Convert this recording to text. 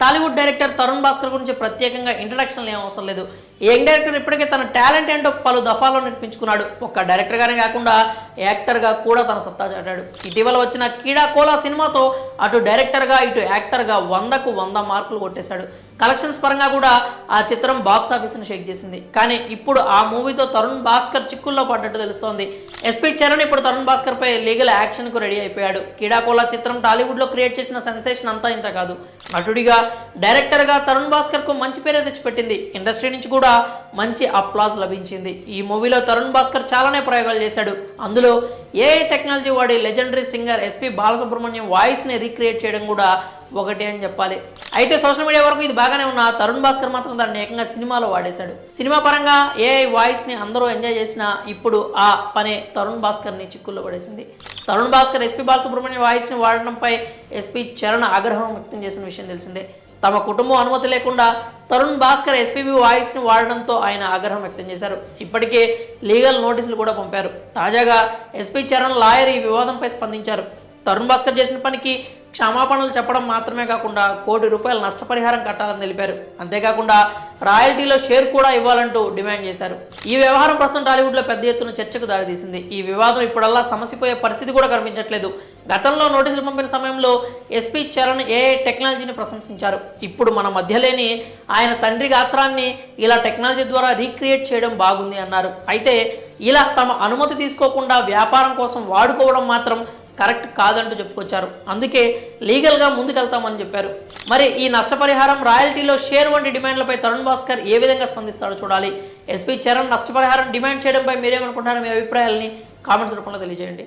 Tollywood director Tarun Bhaskar గురించి ప్రత్యేకంగా ఇంట్రడక్షన్లు ఏం అవసరం లేదు. యంగ్ డైరెక్టర్ ఇప్పటికే తన టాలెంట్ ఏంటో పలు దఫాల్లో నిరూపించుకున్నాడు. ఒక్క డైరెక్టర్గానే కాకుండా యాక్టర్గా కూడా తన సత్తా చాటాడు. ఇటీవల వచ్చిన కీడా కోలా సినిమాతో అటు డైరెక్టర్గా ఇటు యాక్టర్గా వందకు వంద మార్కులు కొట్టేశాడు. కలెక్షన్స్ పరంగా కూడా ఆ చిత్రం బాక్స్ ఆఫీస్ను షేక్ చేసింది. కానీ ఇప్పుడు ఆ మూవీతో తరుణ్ భాస్కర్ చిక్కుల్లో పడ్డట్టు తెలుస్తోంది. ఎస్పీ చరణ్ ఇప్పుడు తరుణ్ భాస్కర్ పై లీగల్ యాక్షన్కు రెడీ అయిపోయాడు. కీడాకోలా చిత్రం టాలీవుడ్లో క్రియేట్ చేసిన సెన్సేషన్ అంతా ఇంత కాదు. నటుడిగా డైరెక్టర్గా తరుణ్ భాస్కర్కు మంచి పేరే తెచ్చిపెట్టింది. ఇండస్ట్రీ నుంచి కూడా మంచి అప్లాజ్ లభించింది. ఈ మూవీలో తరుణ్ భాస్కర్ చాలానే ప్రయోగాలు చేశాడు. అందులో ఏ టెక్నాలజీ వాడి లెజెండరీ సింగర్ ఎస్పి బాలసుబ్రహ్మణ్యం వాయిస్ని రీక్రియేట్ చేయడం కూడా ఒకటి అని చెప్పాలి. అయితే సోషల్ మీడియా వరకు ఇది బాగానే ఉన్న. తరుణ్ భాస్కర్ మాత్రం దాన్ని ఏకంగా సినిమాలో వాడేశాడు. సినిమా పరంగా ఏఐ వాయిస్ని అందరూ ఎంజాయ్ చేసిన ఇప్పుడు ఆ పనే తరుణ్ భాస్కర్ని చిక్కుల్లో పడేసింది. తరుణ్ భాస్కర్ ఎస్పీ బాలసుబ్రహ్మణ్యం వాయిస్ని వాడడంపై ఎస్పీ చరణ్ ఆగ్రహం వ్యక్తం చేసిన విషయం తెలిసిందే. తమ కుటుంబం అనుమతి లేకుండా తరుణ్ భాస్కర్ ఎస్పీబీ వాయిస్ని వాడడంతో ఆయన ఆగ్రహం వ్యక్తం చేశారు. ఇప్పటికే లీగల్ నోటీసులు కూడా పంపారు. తాజాగా ఎస్పీ చరణ్ లాయర్ ఈ వివాదంపై స్పందించారు. తరుణ్ భాస్కర్ చేసిన పనికి క్షమాపణలు చెప్పడం మాత్రమే కాకుండా కోటి రూపాయల నష్టపరిహారం కట్టాలని తెలిపారు. అంతేకాకుండా రాయల్టీలో షేర్ కూడా ఇవ్వాలంటూ డిమాండ్ చేశారు. ఈ వ్యవహారం ప్రస్తుతం టాలీవుడ్లో పెద్ద ఎత్తున చర్చకు దారితీసింది. ఈ వివాదం ఇప్పుడల్లా సమసిపోయే పరిస్థితి కూడా కనిపించట్లేదు. గతంలో నోటీసులు పంపిన సమయంలో ఎస్పీ చరణ్ ఏ టెక్నాలజీని ప్రశంసించారు. ఇప్పుడు మన మధ్య లేని ఆయన తండ్రి గాత్రాన్ని ఇలా టెక్నాలజీ ద్వారా రీక్రియేట్ చేయడం బాగుంది అన్నారు. అయితే ఇలా తమ అనుమతి తీసుకోకుండా వ్యాపారం కోసం వాడుకోవడం మాత్రం కరెక్ట్ కాదంటూ చెప్పుకొచ్చారు. అందుకే లీగల్గా ముందుకెళ్తామని చెప్పారు. మరి ఈ నష్టపరిహారం రాయల్టీలో షేర్ వంటి డిమాండ్లపై తరుణ్ భాస్కర్ ఏ విధంగా స్పందిస్తాడో చూడాలి. ఎస్పీ చరణ్ నష్టపరిహారం డిమాండ్ చేయడంపై మీరేమనుకుంటారో మీ అభిప్రాయాలని కామెంట్స్ రూపంలో తెలియజేయండి.